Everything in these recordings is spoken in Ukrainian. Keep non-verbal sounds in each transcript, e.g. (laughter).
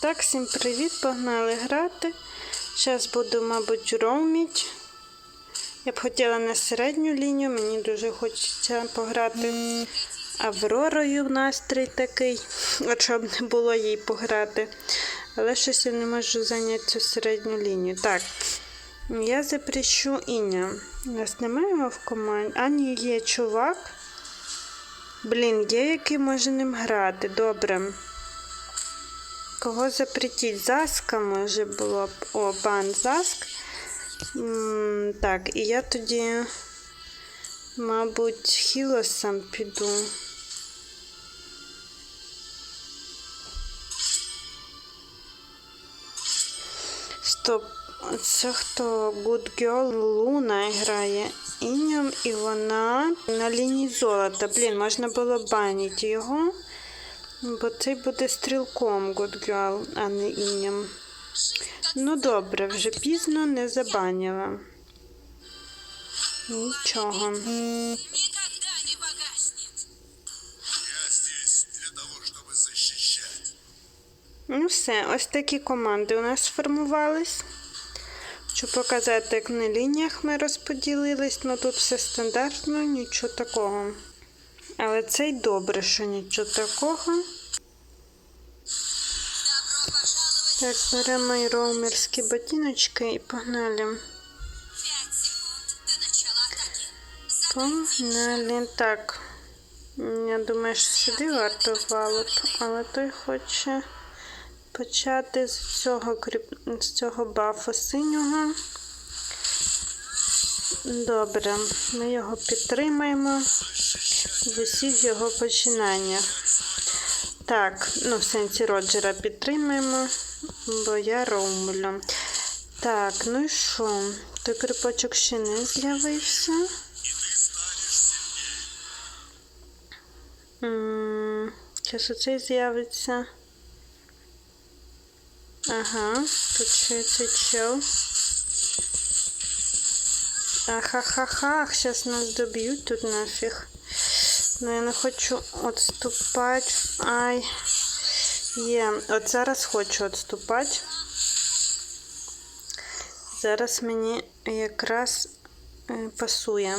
Так, всім привіт, погнали грати. Зараз буду, мабуть, роуміть. Я б хотіла на середню лінію, мені дуже хочеться пограти Авророю настрій такий, от щоб не було їй пограти. Але щось я не можу зайняти цю середню лінію. Так, я запрещу Іня. У Нас немає його в команді. А, ні, є чувак. Блін, є який може ним грати. Добре. Кого запретіть? Заска може було б. О, бан Заск. Так, і я тоді, мабуть, Хілосом піду. Стоп. Це хто? Good Girl Луна грає іням, і вона на лінії золота. Блін, можна було банити його. Бо цей буде стрілком Girl, а не іням. Ну добре, вже пізно не забаніла. Нічого. Ну все, ось такі команди у нас сформувались. Хочу показати, як на лініях ми розподілились. Ну тут все стандартно, нічого такого. Але це й добре, що нічого такого. Так, беремо і роумерські ботиночки і погнали. Погнали. Так. Я думаю, що сюди варто валок, але той хоче почати з цього з цього бафу синього. Добре, ми його підтримаємо в усіх його починаннях. Так, ну в сенсі Роджера підтримаємо, бо я роумлю. Так, ну і що? Той крипочок ще не з'явився. Зараз оцей з'явиться. Ага, тут ще цей чел. Ахахахах, зараз нас доб'ють тут нафіг. Ну я не хочу відступати. Ай. Є. От зараз хочу відступати. Зараз мені якраз е, пасує.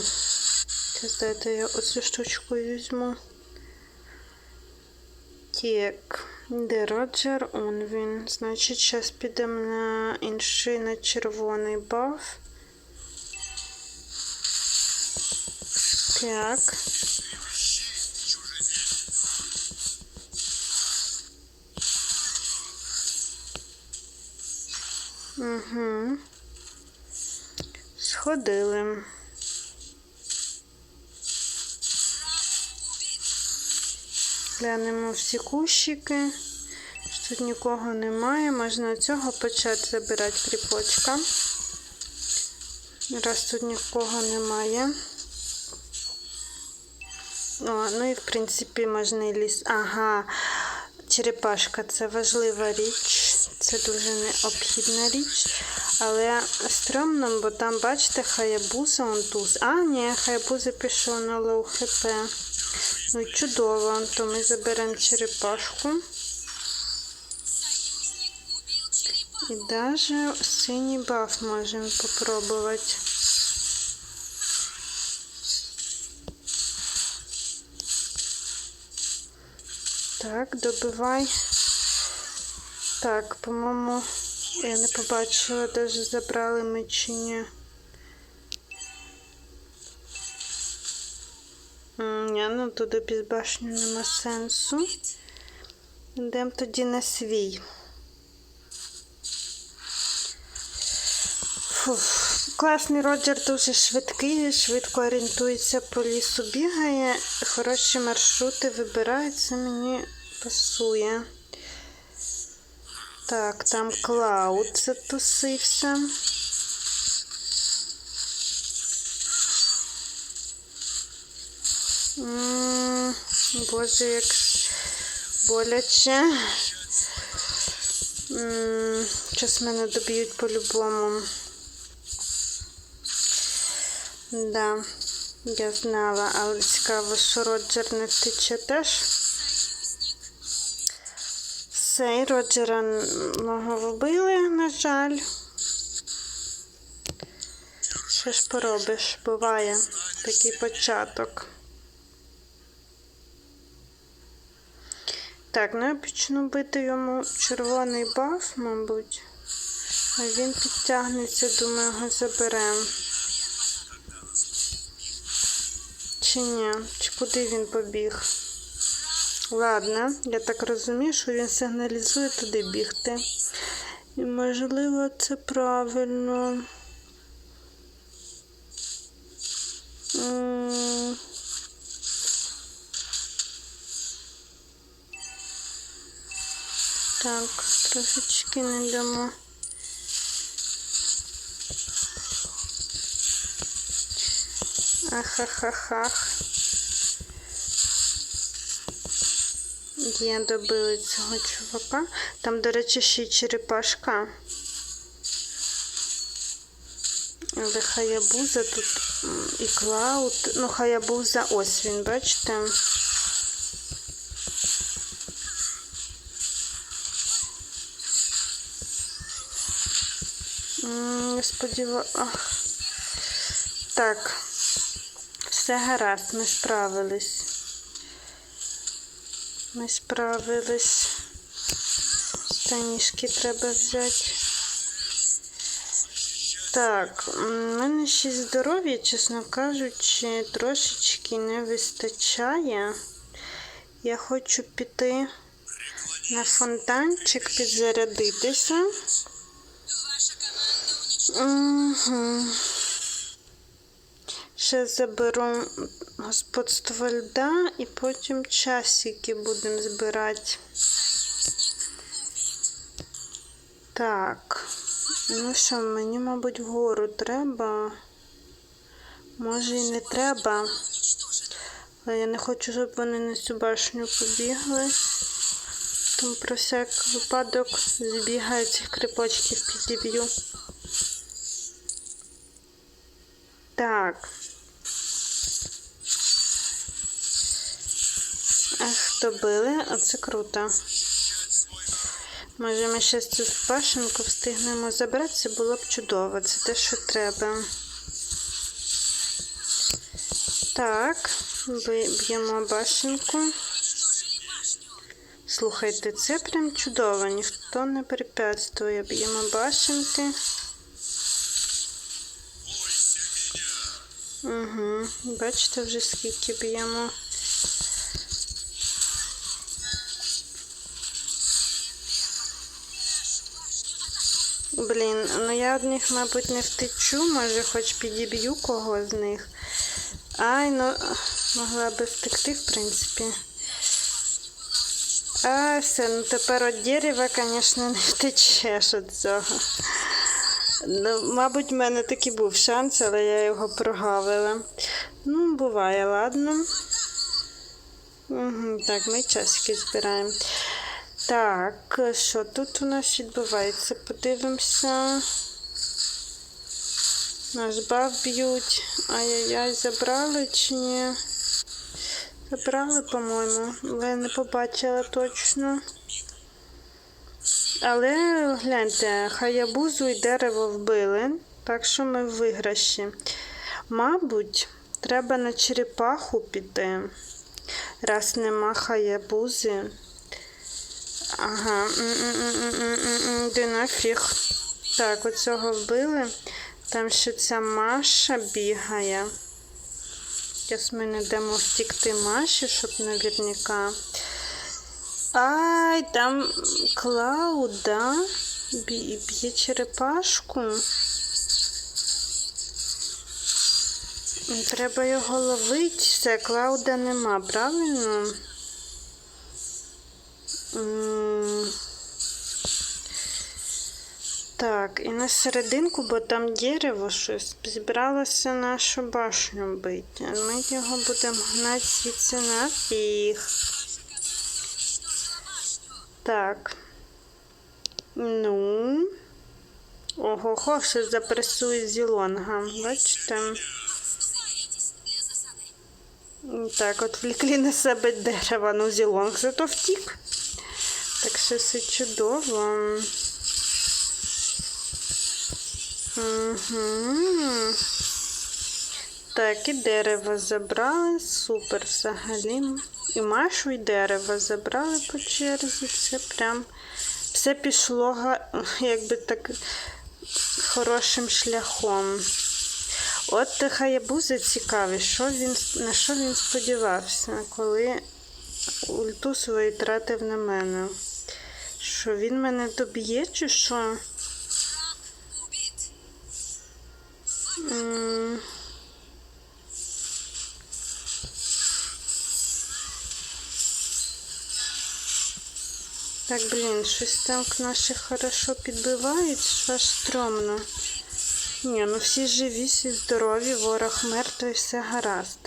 Сейчас дайте я оцю штучку візьму. Так, де Роджер? Он він. Значить, зараз підемо на інший на червоний баф. Так. Угу. Сходили. Глянемо всі кущики. Тут нікого немає. Можна цього почати забирати кріпочка. Раз тут нікого немає. О, ну і в принципі можна і ліс. Ага, черепашка це важлива річ. Це дуже необхідна річ. Але стрьомно, бо там, бачите, хаябуза он туз. А, ні, хаябуза пішов на лоу хп. Ну чудово, то ми заберемо черепашку. І даже синій баф можемо попробувати. Так, добивай. Так, по-моєму, я не побачила, даже забрали ми чи ні. Ні, ну туди під башню нема сенсу. Йдемо тоді на свій. Фух. Класний Роджер дуже швидкий, швидко орієнтується по лісу, бігає, хороші маршрути вибирає, це мені пасує. Так, там Клауд затусився. Боже, як боляче. Щас мене доб'ють по-любому. Да. Я знала, але цікаво, що Роджер не втече теж. Все, і Роджера вбили, на жаль. Що ж поробиш? Буває такий початок. Так, ну я почну бити йому червоний баф, мабуть. А він підтягнеться, думаю, його заберемо. Чи ні? Чи куди він побіг? Ладно, я так розумію, що він сигналізує туди бігти. І можливо це правильно. Так, трошечки не дамо. Ахахахах. Є, добили цього чувака. Там, до речі, ще й черепашка. Але Хаябуза тут і Клауд. Ну, Хаябуза, ось він, бачите? Не сподіваюся. Так. Все гаразд, ми справились. Ми справились. Станішки треба взяти. Так, в мене ще здоров'я, чесно кажучи, трошечки не вистачає. Я хочу піти на фонтанчик, підзарядитися. Угу. Ще заберу господство льда і потім часики будемо збирати. Так. Ну що, мені, мабуть, вгору треба. Може і не треба. Але я не хочу, щоб вони на цю башню побігли. Тому про всяк випадок збігаю цих крипочків підіб'ю. Так. Ах, добили, оце круто. Може, ми ще цю башенку встигнемо забрати, це було б чудово. Це те, що треба. Так, б'ємо башенку. Слухайте, це прям чудово, ніхто не препятствує. Б'ємо башенки. Угу. Бачите вже скільки б'ємо. Блін, ну я одних, мабуть, не втечу, може хоч підіб'ю кого з них. Ай, ну могла би втекти, в принципі. А, все, ну тепер від дерева, звісно, не втечеш від цього. Ну, мабуть, в мене такий був шанс, але я його прогавила. Ну, буває, ладно. Угу, так, ми часики збираємо. Так, що тут у нас відбувається? Подивимося. Наш баф б'ють. Ай-яй-яй, забрали чи ні? Забрали, по-моєму, але не побачила точно. Але гляньте, хаябузу і дерево вбили, так що ми в виграші. Мабуть, треба на черепаху піти, раз нема хаябузи. Ага, де нафіг. Так, оцього вбили. Там ще ця Маша бігає. Зараз ми не дамо втікти Маші, щоб наверняка. Ай, там Клауда б'є черепашку. Треба його ловити. Все, Клауда нема, правильно? Так, і на серединку, бо там дерево щось, зібралося нашу башню бити. Ми його будемо гнати звідси нафіг. Так. Ну. Ого, хо, що запресує зілонга. Бачите? Так, от влікли на себе дерева, ну зілонг зато втік. Так що все чудово. Так, і дерево забрали. Супер взагалі. І Машу, і дерево забрали по черзі. Це прям все пішло якби так хорошим шляхом. От Хаябуза цікавий, що він, на що він сподівався, коли ульту свою тратив на мене. Що він мене доб'є, чи що? Так, блін, щось там наші хорошо підбивають, що аж стрьомно. Ні, ну всі живі, всі здорові, ворог мертвий, все гаразд.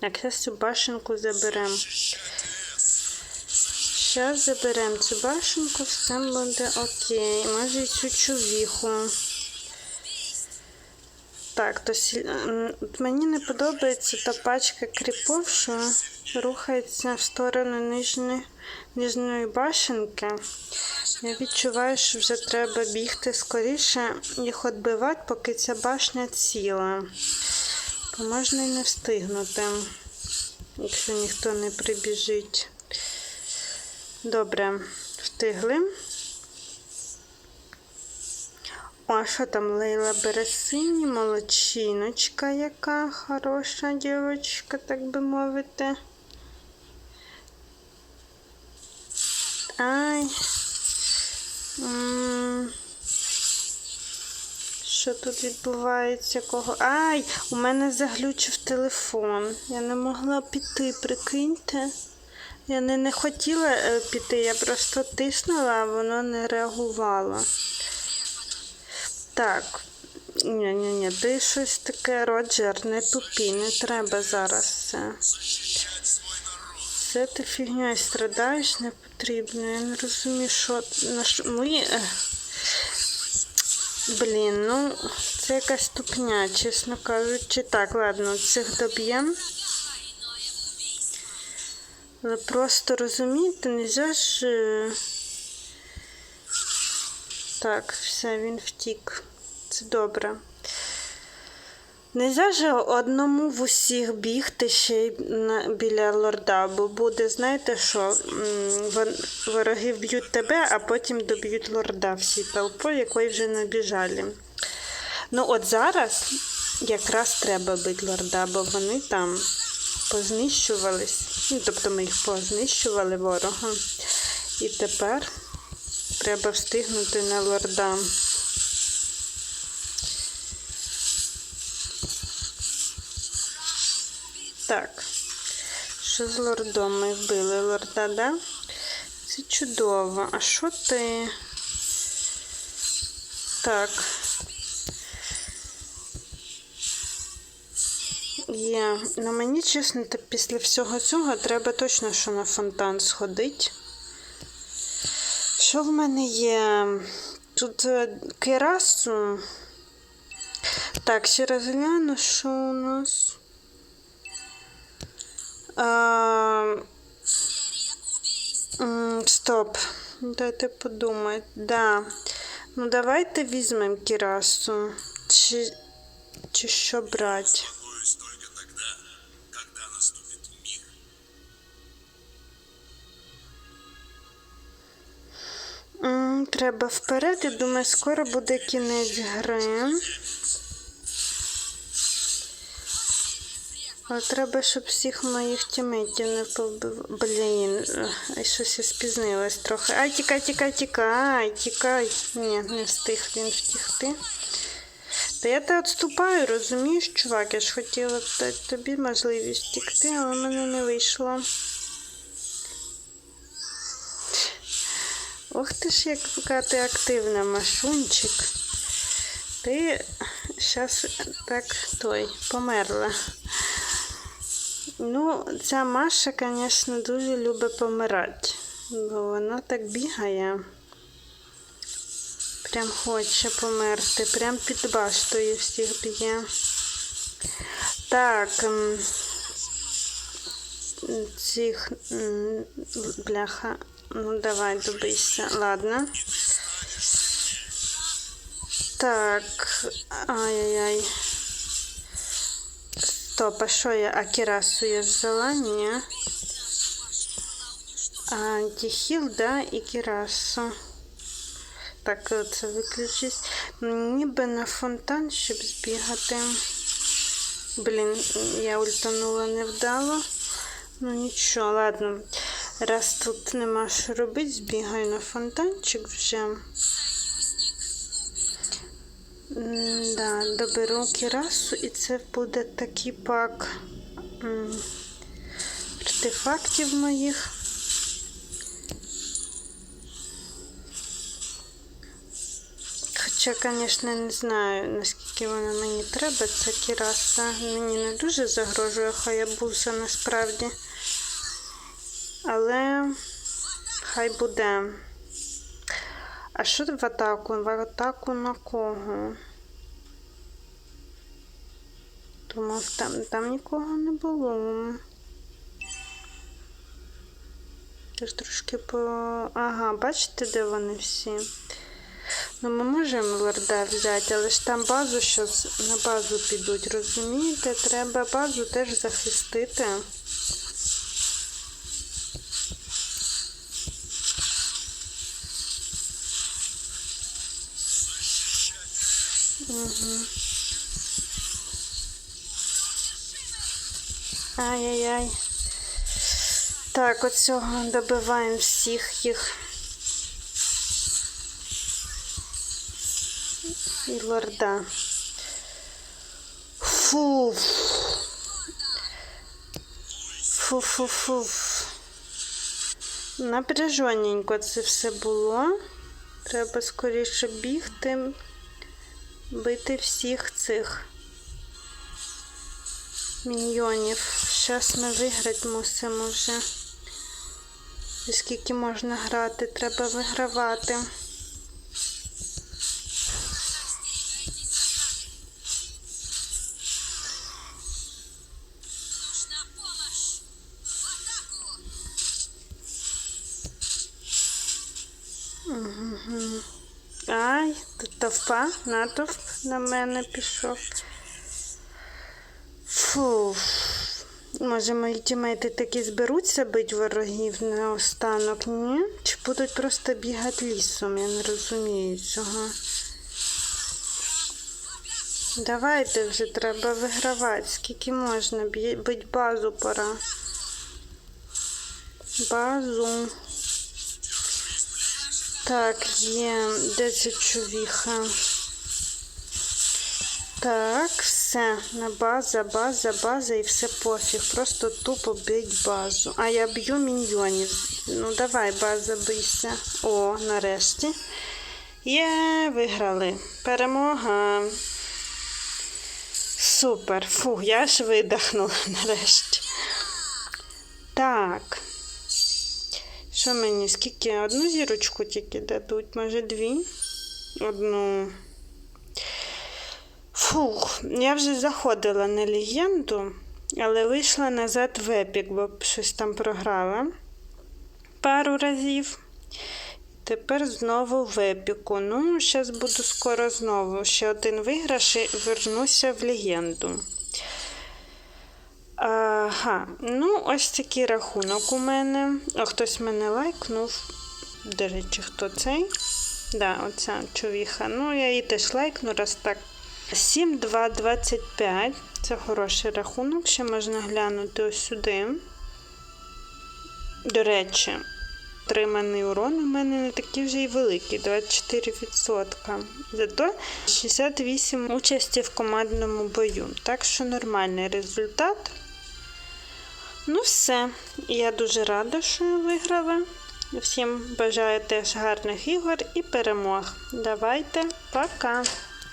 Так, зараз цю башенку заберемо. Зараз заберемо цю башенку, все буде окей. Може і цю чувіху. Так, м, от мені не подобається та пачка кріпов, що рухається в сторону нижньої, нижньої башенки. Я відчуваю, що вже треба бігти скоріше їх відбивати, поки ця башня ціла. Бо можна і не встигнути, якщо ніхто не прибіжить. Добре, встигли. О, а що там Лейла Бересині, молодчиночка, яка хороша дівчинка, так би мовити. Ай. Що тут відбувається? Кого? Ай! У мене заглючив телефон. Я не могла піти, прикиньте. Я не, не хотіла е, піти, я просто тиснула, а воно не реагувало. Так. Ні, ні, ні, ти щось таке, Роджер, не тупі, не треба зараз це. Це ти фігньою страдаєш, не потрібно. Я не розумію, що на що е, Блін, ну це якась тупня, чесно кажучи. Так, ладно, цих доб'ємо. Але просто розумієте, нельзя ж. е, Так, все, він втік. Це добре. Нельзя же одному в усіх бігти ще й біля лорда, бо буде, знаєте що, вороги вб'ють тебе, а потім доб'ють лорда всі толпою, якої вже набіжали. Ну, от зараз якраз треба бити лорда, бо вони там познищувались. Ну, тобто ми їх познищували ворога. І тепер треба встигнути на лорда. Так. Що з лордом ми вбили лорда, да? Це чудово. А що ти? Так. Є. Ну мені чесно, та після всього цього треба точно що на фонтан сходить. Що в мене є? Тут е, керасу. Так, ще розгляну, що у нас. Стоп. Дайте подумати. Да. Ну давайте візьмемо кірасу. Чи, чи що брати? Треба вперед, я думаю, скоро буде кінець гри. Але треба, щоб всіх моїх тімейтів не побив. Блін, щось я спізнилась трохи. Ай, тікай, тікай, тікай, тікай. Ні, не встиг він втікти. Та я те відступаю, розумієш, чувак, я ж хотіла дати тобі можливість втікти, але в мене не вийшло. Ох ти ж, яка ти активна, Машунчик. Ти зараз так той померла. Ну, ця Маша, звісно, дуже любить помирати. Бо вона так бігає. Прям хоче померти. Прям під баштою всіх б'є. Так. ем, цих бляха. Ну давай добийся. Ладно. Так. Ай-яй-яй. Стоп, а що я Акірасу я взяла? Ні. А, да, і Кірасу. Так, це виключись. Ніби на фонтан, щоб збігати. Блін, я ультанула невдало. Ну нічого, ладно. Раз тут нема що робити, збігаю на фонтанчик вже. Да, доберу кірасу, і це буде такий пак артефактів моїх. Хоча, звісно, не знаю, наскільки вона мені треба, ця кіраса. Мені не дуже загрожує хаябуса насправді. Але хай буде. А що в атаку? В атаку на кого? Думав, там, там нікого не було. Теж трошки по. Ага, бачите, де вони всі? Ну, ми можемо лорда взяти, але ж там базу щось на базу підуть, розумієте? Треба базу теж захистити. Ай-яй-яй. Так, оцього добиваємо всіх їх. І лорда. Фу. Фу-фу-фу. Напряжоненько це все було. Треба скоріше бігти, бити всіх цих міньйонів. Зараз ми виграти мусимо вже. І скільки можна грати, треба вигравати. Натовп на мене пішов. Фу. Може, мої тімейти таки зберуться бить ворогів на останок, ні? Чи будуть просто бігати лісом? Я не розумію цього. Давайте вже треба вигравати. Скільки можна? Бить базу пора. Базу. Так, є. Де ця чувіха? Так, все. На база, база, база і все пофіг. Просто тупо бить базу. А я б'ю міньйонів. Ну давай, база, бийся. О, нарешті. Є, виграли. Перемога. Супер. Фу, я ж видихнула (laughs) нарешті. Так. Що мені? Скільки? Одну зірочку тільки дадуть, може дві? Одну. Фух, я вже заходила на легенду, але вийшла назад в епік, бо щось там програла пару разів. Тепер знову в епіку. Ну, зараз буду скоро знову. Ще один виграш і вернуся в легенду. Ага, ну ось такий рахунок у мене. О, хтось мене лайкнув. До речі, хто цей? Да, оця човіха. Ну, я її теж лайкну, раз так. 7, 2, 25. Це хороший рахунок. Ще можна глянути ось сюди. До речі, отриманий урон у мене не такий вже й великий 24%. Зато 68 участі в командному бою. Так що нормальний результат. Ну, все. Я дуже рада, що я виграла. Всім бажаю теж гарних ігор і перемог. Давайте, пока!